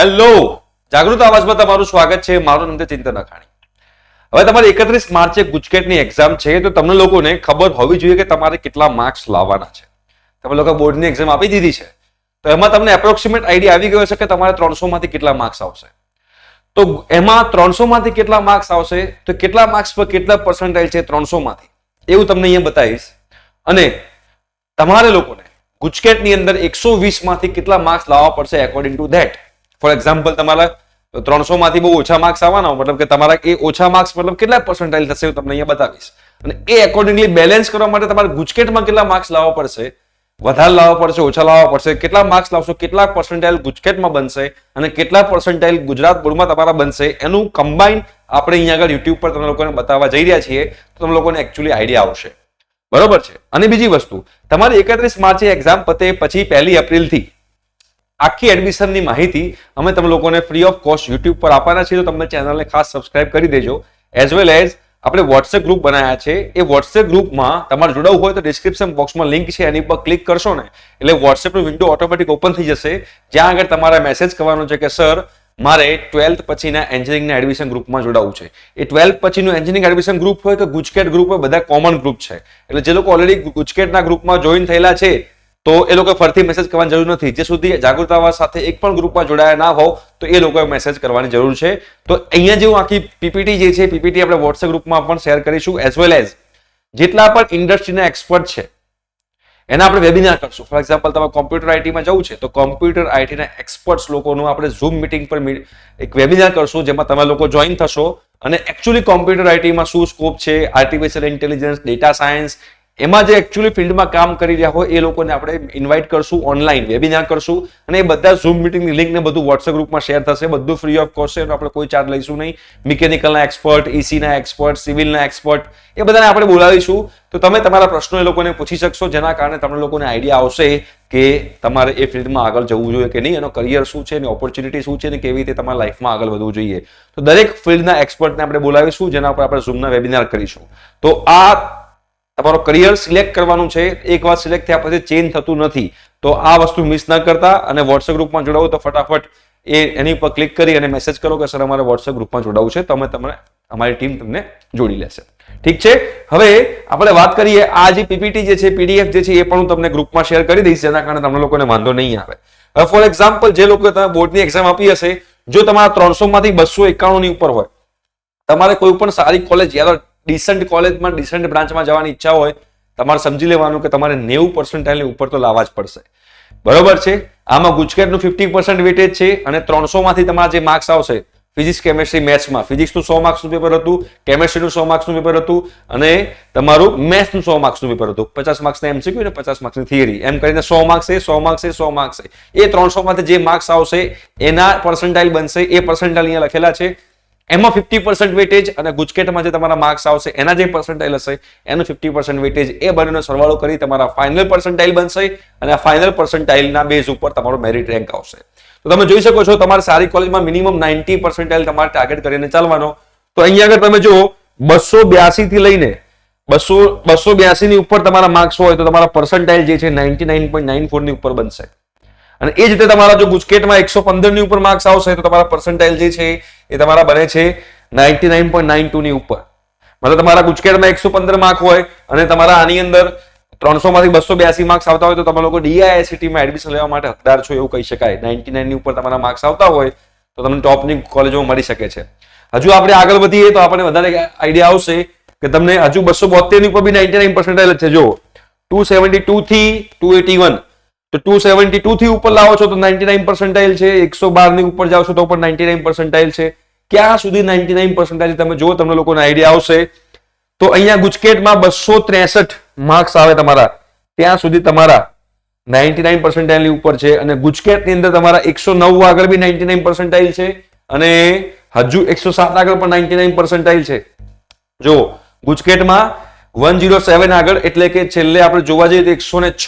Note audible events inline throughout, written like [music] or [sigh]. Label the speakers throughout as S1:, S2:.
S1: Hello. જાગૃત આવાજમાં તમારું સ્વાગત છે. મારું નામ ચિંતન અખાણી. હવે તમારે એકત્રીસ માર્ચે ગુજકેટની એક્ઝામ છે, તો તમને લોકોને ખબર હોવી જોઈએ કે તમારે કેટલા માર્ક્સ લાવવાના છે. તમે લોકો બોર્ડની એક્ઝામ આપી દીધી છે. તો એમાં તમને એપ્રોક્સિમેટ આઈડિયા આવી ગયો છે કે તમારે ત્રણસો માંથી કેટલા માર્ક્સ આવશે. તો એમાં ત્રણસો માંથી કેટલા માર્ક્સ આવશે, તો કેટલા માર્ક્સ પર કેટલા પર્સન્ટાઇલ છે ત્રણસો માંથી એવું તમને અહીંયા બતાવીશ. અને તમારે લોકોને ગુજકેટની અંદર એકસો વીસમાંથી કેટલા માર્ક્સ લાવવા પડશે according to that for example તમારા ત્રણસો માંથી બહુ ઓછા માર્ક્સ આવવાના મતલબ કે તમારા એ ઓછા માર્ક્સ મતલબ કેટલા પર્સન્ટાઇલ થશે હું તમને અહીંયા બતાવીશ. અને એ એકોર્ડિંગલી બેલેન્સ કરવા માટે તમારે ગુજકેટમાં કેટલા માર્ક્સ લાવવા પડશે, વધારે લાવવા પડશે, ઓછા લાવવા પડશે, કેટલા માર્ક્સ લાવશો, કેટલા પર્સન્ટાઇલ ગુજકેટમાં બનશે અને કેટલા પર્સન્ટાઇલ ગુજરાત બોર્ડમાં તમારા બનશે, એનું કમ્બાઈન આપણે અહીંયા આગળ યુટ્યુબ પર તમે લોકોને બતાવવા જઈ રહ્યા છીએ, તો તમે લોકોને એકચ્યુઅલી આઈડિયા આવશે. બરોબર છે? અને બીજી વસ્તુ, તમારી એકત્રીસ માર્ચે એક્ઝામ પતે પછી પહેલી એપ્રિલથી. આખી એડમિશનની માહિતી અમે તમે લોકોને ફ્રી ઓફ કોસ્ટ યુટ્યુબ પર આપવાના છીએ, તો તમે ચેનલને ખાસ સબસ્ક્રાઇબ કરી દેજો. એઝ વેલ એઝ આપણે વોટ્સએપ ગ્રુપ બનાવ્યા છે. એ વોટ્સએપ ગ્રુપમાં તમારે જોડાવું હોય તો ડિસ્ક્રિપ્શન બોક્સમાં લિંક છે, એની પર ક્લિક કરશો ને, એટલે વોટ્સએપનો વિન્ડો ઓટોમેટિક ઓપન થઈ જશે. જ્યાં આગળ તમારે મેસેજ કરવાનો છે કે સર મારે ટ્વેલ્થ પછીના એન્જિનિયરિંગના એડમિશન ગ્રુપમાં જોડાવું છે. એ ટ્વેલ્થ પછીનું એન્જિનિયરિંગ એડમિશન ગ્રુપ હોય કે ગુજકેટ ગ્રુપ હોય, બધા કોમન ગ્રુપ છે. એટલે જે લોકો ઓલરેડી ગુજકેટના ગ્રુપમાં જોઈન થયેલા છે તો એ લોકો ફરતી મેસેજ કરવાની જરૂર નથી. જે સુધી જાગૃતતા સાથે એક પણ ગ્રુપમાં જોડાયા ના હોવ, તો એ લોકોએ મેસેજ કરવાની જરૂર છે. તો અહીંયા જેવું આખી પીપીટી જે છે પીપીટી આપણે વોટ્સએપ ગ્રુપમાં પણ શેર કરીશું એઝ વેલ એઝ જેટલા પણ ઇન્ડસ્ટ્રીના એક્સપર્ટ છે, એના આપણે વેબિનાર કરશું. ફોર એક્ઝામ્પલ તમારે કોમ્પ્યુટર આઈટીમાં જવું છે, તો કોમ્પ્યુટર આઈટીના એક્સપર્ટ્સ લોકોનું આપણે ઝૂમ મિટિંગ પર એક વેબિનાર કરશું, જેમાં તમે લોકો જોઈન થશો. અને એકચ્યુઅલી કોમ્પ્યુટર આઈટીમાં શું સ્કોપ છે? આર્ટિફિશિયલ ઇન્ટેલિજન્સ ડેટા સાયન્સ એમાં જે એકચ્યુઅલી ફિલ્ડમાં કામ કરી રહ્યા હોય, એ લોકોને આપણે ઇન્વાઇટ કરશું ઓનલાઈન વેબિનાર કરશું અને એ બધા ઝૂમ મિટિંગની લિંક ને બધું વોટ્સએપ ગ્રુપમાં શેર થશે. બધું ફ્રી ઓફ કોસ્ટ છે આપણે કોઈ ચાર્જ લઈશું નહીં. મિકેનિકલના એક્સપર્ટ એસીના એક્સપર્ટ સિવિલના એક્સપર્ટ એ બધાને આપણે બોલાવીશું. તો તમે તમારા પ્રશ્નો એ લોકોને પૂછી શકશો, જેના કારણે તમને લોકોને આઈડિયા આવશે કે તમારે એ ફિલ્ડમાં આગળ જવું જોઈએ કે નહીં, એનો કરિયર શું છે, એની ઓપોર્ચ્યુનિટી શું છે અને કેવી રીતે તમારા લાઈફમાં આગળ વધવું જોઈએ. તો દરેક ફિલ્ડના એક્સપર્ટને આપણે બોલાવીશું, જેના ઉપર આપણે ઝૂમના વેબિનાર કરીશું. તો આ તમારો કરિયર સિલેક્ટ કરવાનું છે, એક વાર સિલેક્ટ થયા પછી ચેન્જ થતું નથી. તો આ વસ્તુ મિસ ન કરતા અને વોટ્સએપ ગ્રુપમાં જોડાવો તો ફટાફટ એ એની પર ક્લિક કરી અને મેસેજ કરો કે સર અમારે વોટ્સએપ ગ્રુપમાં જોડાવું છે તમે તમને, અમારી ટીમ તમને જોડી લેશે. ઠીક છે? હવે આપણે વાત કરીએ, આ જે પીપીટી જે છે પીડીએફ જે છે, એ પણ હું તમને ગ્રુપમાં શેર કરી દઈશ, જેના કારણે તમને લોકોને વાંધો નહીં આવે. હવે ફોર એક્ઝામ્પલ જે લોકો તમે બોર્ડની એક્ઝામ આપી હશે, જો તમારા ત્રણસો માંથી બસો એકાણું ની ઉપર હોય, તમારે કોઈ પણ સારી કોલેજ યા તો ડિસન્ટ કોલેજમાં ડિસન્ટ બ્રાન્ચમાં જવાની ઈચ્છા હોય, તમારે સમજી લેવાનું કે તમારે નેવું પર્સન્ટાઇલની ઉપર તો લાવવા જ પડશે. બરોબર છે? આમાં ગુજકેટનું ફિફ્ટી પર્સન્ટ વેટેજ છે અને ત્રણસોમાંથી તમારા જે માર્ક્સ આવશે ફિઝિક્સ કેમેસ્ટ્રી મેથ્સમાં ફિઝિક્સનું સો માર્ક્સનું પેપર હતું કેમેસ્ટ્રીનું સો માર્ક્સનું પેપર હતું અને તમારું મેથ્સનું સો માર્ક્સનું પેપર હતું. પચાસ માર્ક્સના એમસીક્યુ અને પચાસ માર્ક્સની થિયરી એમ કરીને સો માર્ક્સ છે, સો માર્ક્સ છે, સો માર્ક્સ એ ત્રણસોમાંથી જે માર્ક્સ આવશે, એના પર્સન્ટાઇલ બનશે, એ પર્સન્ટાઇલ અહીંયા લખેલા છે. એમાં ફિફ્ટી પર્સન્ટ વેટેજ અને ગુજકેટમાં જે તમારા માર્ક્સ આવશે, એના જે પર્સન્ટાઇલ હશે, એનું ફિફ્ટી પર્સન્ટ વેટેજ એ બંનેનો સરવાળો કરી તમારા ફાઇનલ પર્સન્ટાઇલ બનશે અને આ ફાઇનલ પર્સન્ટાઇલના બેઝ ઉપર તમારો મેરિટ રેન્ક આવશે. તો તમે જોઈ શકો છો, તમારે સારી કોલેજમાં મિનિમમ નાઇન્ટી પર્સન્ટાઇલ તમારે ટાર્ગેટ કરીને ચાલવાનો. તો અહીંયા આગળ તમે જુઓ, બસો બ્યાસી થી લઈને બસો બસો બ્યાસી ની ઉપર તમારા માર્ક્સ હોય તો તમારા પર્સન્ટાઇલ જે છે નાઇન્ટી નાઇન પોઈન્ટ નાઇન ફોરની ઉપર બનશે. અને એ જ રીતે તમારા જો ગુજકેટમાં એકસો પંદરની ઉપર માર્ક્સ આવશે, તો તમારા પર્સન્ટાઇલ જે છે, એ તમારા બને છે ninety nine point nine two ની ઉપર. મતલબ તમારા ગુજકેટમાં એકસો પંદર માર્ક હોય અને તમારા આની અંદર ત્રણસો માંથી બસો બ્યાસી માર્ક્સ આવતા હોય, તો તમે લોકો DISCT એડમિશન લેવા માટે હકદાર છો એવું કહી શકાય. નાઇન્ટી નાઇનની ઉપર તમારા માર્ક્સ આવતા હોય, તો તમને ટોપની કોલેજો મળી શકે છે. હજુ આપણે આગળ વધીએ, તો આપણને વધારે આઈડિયા આવશે કે તમને હજુ બસો બોતેરની ઉપર બી નાઇન્ટી નાઇન પર્સન્ટાઇલ છે. જો ટુ સેવન્ટી ટુ થી ટુ એટી વન. તો ટુ સેવન્ટી ટુ થી ઉપર લાવો છો તો નાઇન્ટી નાઇન પર્સન્ટાઇલ છે એકસો બારની ઉપર જાવ છો તો પણ નાઇન્ટી નાઇન પર્સન્ટાઇલ છે. ક્યાં સુધી નાઇન્ટી નાઇન પર્સન્ટાઇલ તમે જુઓ, તમને લોકોને આઈડિયા આવશે. તો અહીંયા ગુજકેટમાં બસો ત્રેસઠ માર્ક્સ આવે તમારા. ત્યાં સુધી તમારા નાઇન્ટી નાઇન પર્સન્ટાઇલની ઉપર છે અને ગુજકેટની અંદર તમારા એકસો નવ આગળ બી નાઇન્ટી નાઇન પર્સન્ટાઇલ છે અને હજુ એકસો સાત આગળ પણ નાઇન્ટી નાઇન પર્સન્ટાઇલ છે. જો ગુજકેટમાં વન જીરો સેવન આગળ એટલે કે છેલ્લે આપણે જોવા જઈએ તો એકસો ને છ.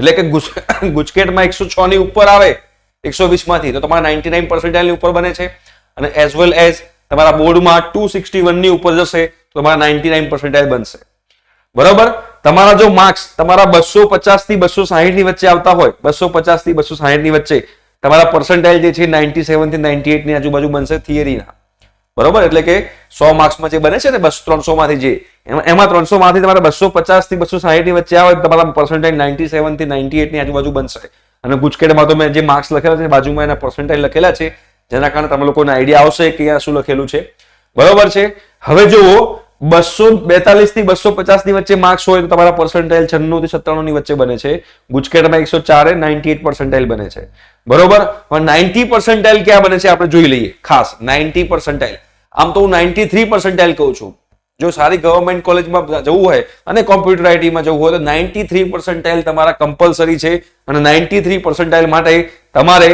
S1: એટલે કે ગુજ- [coughs] ગુજકેટમાં એકસો છ ની ઉપર આવે, એકસો વીસમાંથી, તો તમારા નાઇન્ટી નાઇન પર્સન્ટાઇલની ઉપર બને છે. અને એઝ વેલ એઝ તમારા બોર્ડમાં ટુ સિક્સટી વનની ઉપર જશે, તો તમારા નાઇન્ટી નાઇન પર્સન્ટાઇલ બનશે. બરોબર? તમારા જો માર્ક્સ તમારા બસો પચાસથી બસો સાહીઠની વચ્ચે આવતા હોય, બસો પચાસથી બસો સાહીઠની વચ્ચે, તમારા પર્સન્ટાઇલ જે છે નાઇન્ટી સેવનથી નાઇન્ટી એટની આજુબાજુ બનશે થિયરીના બરોબર? એટલે કે સો માર્ક્સમાં જે બને છે ને બસો ત્રણસો માંથી જે, એમાં ત્રણસો માંથી તમારે બસો પચાસથી બસો સાહીઠ વચ્ચે આવે તમારા પર્સન્ટેજ નાઇન્ટી સેવનથી નાઇન્ટી એટની આજુબાજુ બનશે. અને ગુજકેટમાં તો મેં જે માર્ક્સ લખેલા છે, બાજુમાં એના પર્સન્ટાઇલ લખેલા છે, જેના કારણે તમે લોકોને આઈડિયા આવશે કે અહીંયા શું લખેલું છે. બરોબર છે? હવે જુઓ બસો બેતાલીસથી બસો પચાસની વચ્ચે માર્ક્સ હોય તો તમારા પર્સન્ટાઇલ છન્નું થી સત્તાણું ની વચ્ચે બને છે. ગુજકેટમાં એકસો ચારે, નાઇન્ટી એટ પર્સન્ટાઇલ બને છે. બરોબર? નાઇન્ટી પર્સન્ટાઇલ ક્યાં બને છે? આપણે જોઈ લઈએ. ખાસ, નાઇન્ટી પર્સન્ટાઇલ આમ તો હું નાઇન્ટી થ્રી પર્સન્ટાઇલ કહું છું. જો સારી ગવર્મેન્ટ કોલેજમાં જવું હોય અને કોમ્પ્યુટર આઈટીમાં જવું હોય તો નાઇન્ટી થ્રી પર્સન્ટાઇલ તમારા કમ્પલસરી છે અને નાઇન્ટી થ્રી પર્સન્ટાઇલ માટે તમારે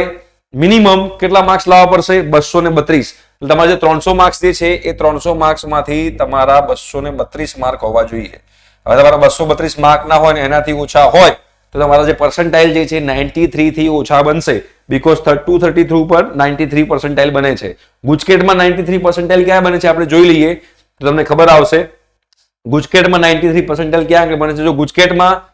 S1: મિનિમમ કેટલા માર્ક્સ લાવવા પડશે? બસો ને બત્રીસ. તમારે જે ત્રણસો માર્ક્સ જે છે, એ ત્રણસો માર્ક્સમાંથી તમારા બસો ને બત્રીસ માર્ક હોવા જોઈએ. હવે તમારા બસો બત્રીસ માર્ક ના હોય ને એનાથી ઓછા હોય, તો તમારા જે પર્સન્ટાઇલ જે છે નાઇન્ટી થ્રી થી ઓછા બનશે. બીકોઝ ટુ થર્ટી થ્રુ પર નાઇન્ટી થ્રી પર્સન્ટાઇલ બને છે. ગુજકેટમાં નાઇન્ટી થ્રી પર્સન્ટાઇલ ક્યાં બને છે, આપણે જોઈ લઈએ. તો તમને ખબર આવશે, ગુજકેટમાં નાઇન્ટી થ્રી પર્સન્ટાઇલ ક્યાં બને છે? જો ગુજકેટમાં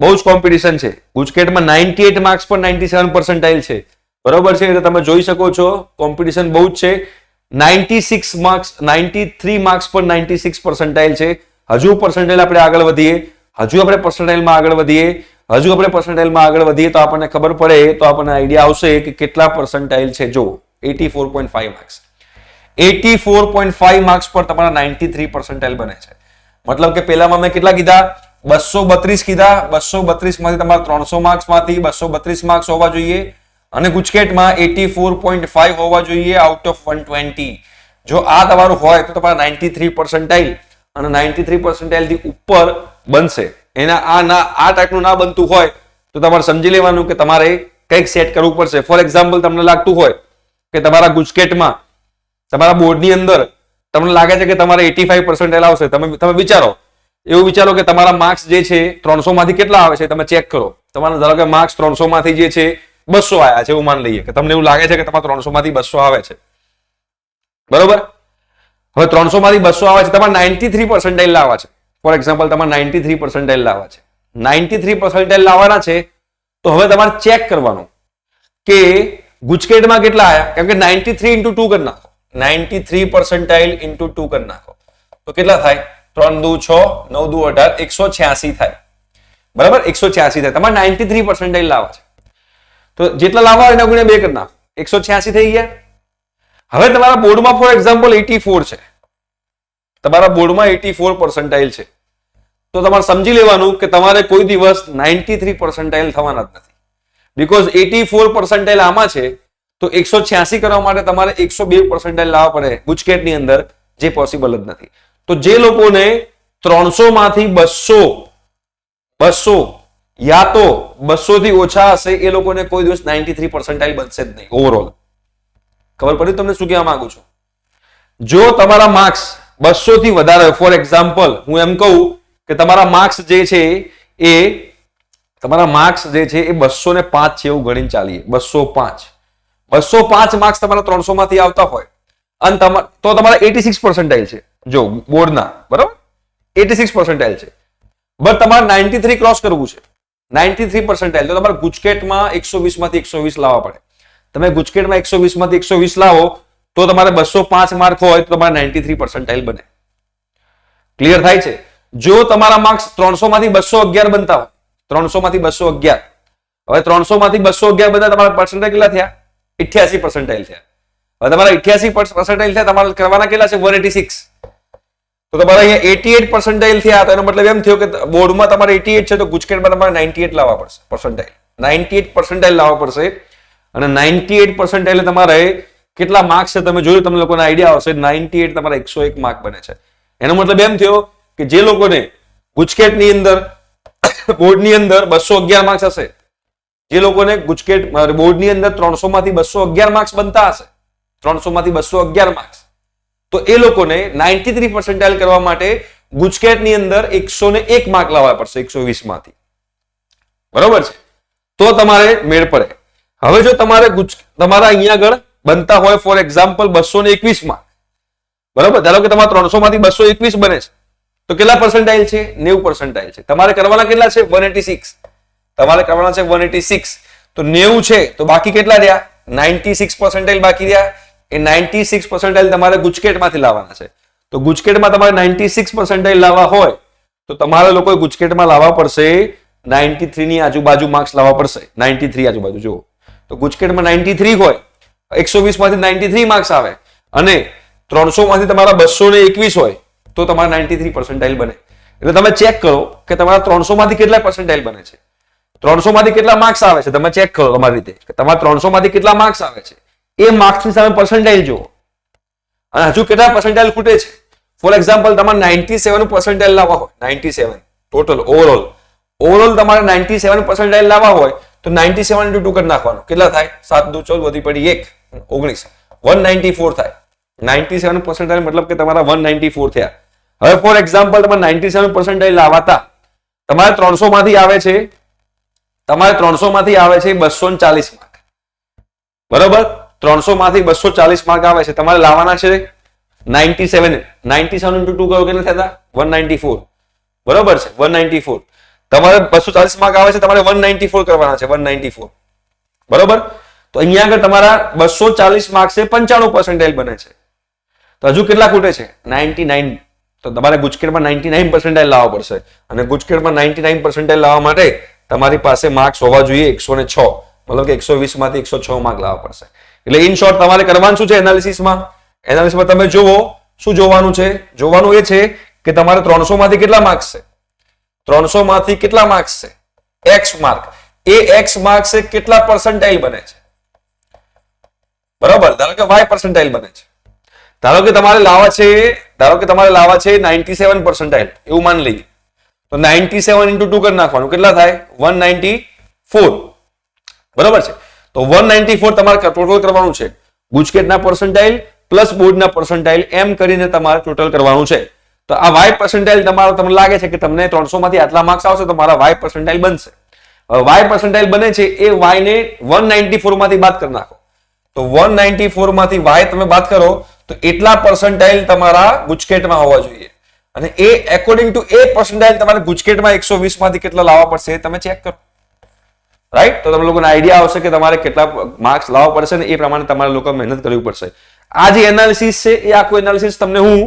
S1: બહુ જ કોમ્પિટિશન છે. ગુજકેટમાં નાઇન્ટી એટ માર્ક્સ પર નાઇન્ટી સેવન પર્સન્ટાઇલ છે. બરોબર છે? એટલે તમે જોઈ શકો છો કોમ્પિટિશન બહુ જ છે. Ninety six marks ninety three marks પર નાઇન્ટી સિક્સ પર્સન્ટાઇલ છે. હજુ પર્સન્ટાઇલ આપણે આગળ વધીએ. હજુ આપણે પર્સન્ટાઇલમાં આગળ વધીએ. હજુ આપણે પર્સન્ટાઇલમાં આગળ વધીએ તો આપણને ખબર પડે, તો આપણને આઈડિયા આવશે કે કેટલા પર્સન્ટાઇલ છે. જો eighty four point five marks eighty four point five marks પર તમારા નાઇન્ટી થ્રી પર્સન્ટાઇલ બને છે. મતલબ કે પહેલામાં મેં કેટલા કીધા? બસો બત્રીસ કીધા. બસો બત્રીસમાંથી તમારા ત્રણસો માર્ક્સમાંથી બસો બત્રીસ માર્ક્સ હોવા જોઈએ. અને ગુજકેટમાં એટી ફોર પોઈન્ટ ફાઈવ હોવા જોઈએ આઉટ ઓફ વન ટ્વેન્ટી જો આ તમારું હોય તો તમારા નાઇન્ટી થ્રી પર્સન્ટાઇલ અને નાઇન્ટી થ્રી પર્સન્ટાઇલથી ઉપર બનશે. એના આ ના, આ ટાઈપનું ના બનતું હોય તો તમારે સમજી લેવાનું કે તમારે કંઈક સેટ કરવું પડશે. ફોર એક્ઝામ્પલ તમને લાગતું હોય કે તમારા ગુજકેટમાં, તમારા બોર્ડની અંદર તમને લાગે છે કે તમારે એટી ફાઈવ પર્સન્ટાઇલ આવશે. તમે તમે વિચારો. એવું વિચારો કે તમારા માર્ક્સ જે છે ત્રણસો માંથી કેટલા આવે છે? તમે ચેક કરો. તમારા, ધારો કે માર્ક્સ ત્રણસો માંથી જે છે બસો આવ્યા છે એવું માન લઈએ કે તમને એવું લાગે છે કે તમારા ત્રણસો માંથી બસો આવે છે. બરોબર? હવે ત્રણસો માંથી બસો આવે છે, તમારે નાઇન્ટી થ્રી પર્સન્ટાઇલ લાવવા છે. ફોર એક્ઝામ્પલ તમારે નાઇન્ટી થ્રી પર્સન્ટાઇલ લાવવા છે. નાઇન્ટી થ્રી પર્સન્ટાઇલ લાવવાના છે, તો હવે તમારે ચેક કરવાનું કે ગુજકેટમાં કેટલા આવ્યા કેમ કે નાઇન્ટી થ્રી ઇન્ટુ ટુ કરી નાખો. Ninety three percentile into two કરી નાખો. તો કેટલા થાય? ત્રણ દુ છ, નવ દુ અઢાર, એકસો છ્યાસી થાય. બરાબર? એકસો છ્યાસી થાય. તમારે નાઇન્ટી થ્રી પર્સન્ટાઇલ લાવવા છે. તો જેટલા લાવવા એના ગુણ્યા બે કરી નાખો. એકસો છ્યાસી થઈ ગયા. હવે તમારા બોર્ડમાં ફોર એક્ઝામ્પલ એટી ફોર છે. તમારા બોર્ડમાં એટી ફોર પર્સન્ટાઇલ છે. તો તમારે સમજી લેવાનું કે તમારે કોઈ દિવસ નાઇન્ટી થ્રી પર્સન્ટાઇલ થવાના જ નથી. બીકોઝ એટી ફોર પર્સન્ટાઇલ આમાં છે, તો એકસો છ્યાસી કરવા માટે તમારે એકસો બે પર્સન્ટાઇલ લાવવા પડે ગુજકેટની અંદર, જે પોસિબલ જ નથી. તો જે લોકોને ત્રણસો માંથી બસો બસો યા તો બસો થી ઓછા હશે, એ લોકોને કોઈ દિવસ નાઇન્ટી થ્રી પર્સન્ટાઇલ બનશે જ નહીં ઓવરઓલ ખબર પડી તમને શું કહેવા માંગુ છું? જો તમારા માર્ક્સ બસો થી વધારે ફોર એક્ઝામ્પલ હું એમ કહું કે તમારા માર્ક્સ જે છે એ, તમારા માર્ક્સ જે છે એ બસો ને પાંચ છે એવું ગણીને ચાલીએ. બસો પાંચ. બસો પાંચ માર્ક્સ તમારા ત્રણસો માંથી આવતા હોય. અને તમા- તો તમારા એટી સિક્સ પર્સન્ટાઇલ છે. જો બોર્ડના બરાબર? એટી સિક્સ પર્સન્ટાઇલ છે. બટ તમારે નાઇન્ટી થ્રી ક્રોસ કરવું છે. નાઇન્ટી થ્રી પર્સન્ટાઇલ તો તમારે ગુજકેટમાં એકસો વીસમાંથી એકસો વીસ લાવવા પડે. તમે ગુજકેટમાં એકસો વીસમાંથી એકસો વીસ લાવો, તો તમારે બસો પાંચ માર્ક હોય તો તમારે નાઇન્ટી થ્રી પર્સન્ટાઇલ બને. ક્લિયર થાય છે? જો તમારા માર્ક્સ ત્રણસો માંથી બસો અગિયાર બનતા હોય ત્રણસો માંથી બસો અગિયાર. હવે ત્રણસો માંથી બસો અગિયાર બધા તમારા પર્સન્ટેજ કેટલા થયા? ઇઠ્યાસી પર્સન્ટાઇલ થયા. હવે તમારા ઇઠ્યાસી પર્સન્ટાઇલ થયા, તમારે કરવાના કેટલા છે? વન એટી સિક્સ તો તમારે અહીંયા એટી એટ પર્સન્ટાઇલ થયા તો એનો મતલબ એમ થયો કે બોર્ડમાં તમારે એટી એટ છે તો ગુજકેટમાં તમારે નાઇન્ટી એટ લાવવા પડશે પર્સન્ટાઇલ નાઇન્ટી એટ પર્સન્ટાઇલ લાવવા પડશે. અને નાઇન્ટી એટ પર્સન્ટાઇલ તમારે કેટલા માર્ક્સ છે તમે જોયું, તમને લોકોને આઈડિયા આવશે, નાઇન્ટી એટ તમારા એકસો એક માર્ક બને છે. એનો મતલબ એમ થયો કે જે લોકોને ગુજકેટની અંદર, [coughs] બોર્ડની અંદર બસો અગિયાર માર્ક્સ હશે, જે લોકોને ગુજકેટ, બોર્ડની અંદર ત્રણસો માંથી બસો અગિયાર માર્ક્સ બનતા હશે ત્રણસો માંથી બસો અગિયાર માર્ક્સ તો એ લોકોને નાઇન્ટી થ્રી પર્સન્ટાઇલ કરવા માટે ગુજકેટની અંદર એકસો ને એક માર્ક લાવવા પડશે, એકસો વીસમાંથી. બરોબર છે? તો તમારે મેળ પડે. હવે જો તમારે તમારા અહીંયા આગળ બનતા હોય ફોર એક્ઝામ્પલ બસો ને એકવીસ માર્ક બરોબર? ધારો કે તમારા ત્રણસો માંથી બસો એકવીસ બને છે. તો કેટલા પર્સન્ટાઇલ છે? નેવું પર્સન્ટાઇલ છે. તમારે કરવાના કેટલા છે? વન એટી સિક્સ તમારે કરવાના છે વન એટી સિક્સ તો નેવું છે. તો બાકી કેટલા રહ્યા? નાઇન્ટી સિક્સ પર્સન્ટાઇલ બાકી રહ્યા. એ નાઇન્ટી સિક્સ પર્સન્ટાઇલ તમારે ગુજકેટમાંથી લાવવાના છે. તો ગુજકેટમાં તમારે નાઇન્ટી સિક્સ પર્સન્ટાઇલ લાવવા હોય, તો તમારે લોકોએ ગુજકેટમાં લાવવા પડશે નાઇન્ટી થ્રીની આજુબાજુ માર્ક્સ લાવવા પડશે. નાઇન્ટી થ્રી આજુબાજુ, જુઓ. તો ગુજકેટમાં નાઇન્ટી થ્રી હોય, એકસો વીસમાંથી નાઇન્ટી થ્રી માર્ક્સ આવે અને ત્રણસોમાંથી તમારા બસો ને એકવીસ હોય, તો તમારા નાઇન્ટી થ્રી પર્સન્ટાઇલ બને. એટલે તમે ચેક કરો કે તમારા ત્રણસોમાંથી કેટલા પર્સન્ટાઇલ બને છે. ત્રણસો માંથી કેટલા માર્ક્સ આવે છે? તમે ચેક કરો તમારી રીતે. તમારા ત્રણસો માંથી કેટલા માર્ક્સ આવે છે? એ માર્ક્સની સામે પર્સન્ટાઇલ જુઓ. અને હજુ કેટલા પર્સન્ટાઇલ ખૂટે છે? ફોર એક્ઝામ્પલ તમારે નાઇન્ટી સેવન પર્સન્ટાઇલ લાવવા હોય. Ninety seven total overall overall તમારે નાઇન્ટી સેવન પર્સન્ટાઇલ લાવવા હોય, તો નાઇન્ટી સેવન ઇન્ટુ ટુ કરી નાખવાનું. કેટલા થાય? સાત, દુ, ચૌદ, વધી પડી એક. ઓગણીસ. વન નાઇન્ટી ફોર થાય. નાઇન્ટી સેવન પર્સન્ટાઇલ મતલબ કે તમારા વન નાઇન્ટી ફોર થયા. હવે ફોર એક્ઝામ્પલ તમારે નાઇન્ટી સેવન પર્સન્ટાઇલ લાવતા. તમારે ત્રણસો માંથી આવે છે. તમારે ત્રણસો માંથી આવે છે બસો ચાલીસ માર્ક બરોબર? ત્રણસો માંથી બસો ચાલીસ માર્ક આવે છે. તમારે લાવવાના છે? Ninety seven ninety seven into two કરો કેટલા થતા વન નાઇન્ટી ફોર બરોબર છે વન નાઇન્ટી ફોર તમારે બસો ચાલીસ માર્ક આવે છે, તમારે વન નાઇન્ટી ફોર કરવાના છે વન નાઇન્ટી ફોર બરોબર? તો અહીંયા આગળ તમારા બસો ચાલીસ માર્ક છે, પંચાણું પર્સન્ટાઇલ બને છે. તો હજુ કેટલા ખૂટે છે? નાઇન્ટી નાઇન તો તમારે ગુજકેટમાં નાઇન્ટી નાઇન પર્સન્ટાઇલ લાવવા પડશે. અને ગુજકેટમાં નાઇન્ટી નાઇન પર્સન્ટાઇલ લાવવા માટે તમારી પાસે માર્ક્સ હોવા જોઈએ એકસો ને છ. મતલબ કે એકસો વીસમાંથી એકસો છ માર્ક લાવવા પડશે. એટલે ઇન શોર્ટ તમારે કરવાનું શું છે એનાલિસિસમાં એનાલિસિસમાં તમે જુઓ, શું જોવાનું છે? જોવાનું એ છે કે તમારે ત્રણસો માંથી કેટલા માર્ક્સ છે? ત્રણસો માંથી કેટલા માર્ક્સ છે? એક્સ માર્ક એ એક્સ માર્ક્સ એ કેટલા પર્સન્ટાઇલ બને છે? બરાબર? ધારો કે વાય પર્સન્ટાઇલ બને છે. ધારો કે તમારે લાવવા છે, ધારો કે તમારે લાવવા છે નાઇન્ટી સેવન પર્સન્ટાઇલ એવું માની લઈએ. તો નાઇન્ટી સેવન ઇન્ટુ ટુ કરી નાખવાનું. કેટલા થાય? વન નાઇન્ટી ફોર બરાબર છે? તો વન નાઇન્ટી ફોર તમારે ટોટલ કરવાનું છે. ગુજકેટના પર્સન્ટાઇલ પ્લસ બોર્ડના પર્સન્ટાઇલ એમ કરીને તમારે ટોટલ કરવાનું છે. તો આ વાય પર્સન્ટાઇલ તમારો તમને લાગે છે કે તમને ત્રણસો માંથી આટલા માર્ક્સ આવશે તો મારા વાય પર્સન્ટાઇલ બનશે. વાય પર્સન્ટાઇલ બને છે એ વાય ને વન નાઇન્ટી ફોરમાંથી બાદ કરી નાખો. તો વન નાઇન્ટી ફોરમાંથી વાય તમે બાદ કરો તો એટલા પર્સન્ટાઇલ તમારા ગુજકેટમાં હોવા જોઈએ. અને એ એકોર્ડિંગ ટુ એ પર્સન્ટાઇલ તમારે ગુજકેટમાં એકસો વીસમાંથી કેટલા લાવવા પડશે તમે ચેક કરો. રાઈટ તો તમે લોકોને આઈડિયા આવશે કે તમારે કેટલા માર્ક્સ લાવવા પડશે ને એ પ્રમાણે તમારે લોકો મહેનત કરવી પડશે. આ જે એનાલિસિસ છે, એ આખું એનાલિસિસ તમને હું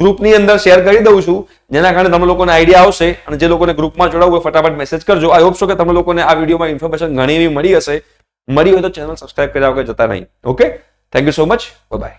S1: ગ્રુપની અંદર શેર કરી દઉં છું, જેના કારણે તમે લોકોને આઈડિયા આવશે અને જે લોકોને ગ્રુપમાં જોડાવું હોય ફટાફટ મેસેજ કરજો. આઈ હોપ છો કે તમે લોકોને આ વિડીયોમાં ઇન્ફોર્મેશન ઘણી એવી મળી હશે. મળી હોય તો ચેનલ સબસ્ક્રાઇબ કર્યા વગર જતા નહીં. Okay thank you so much bye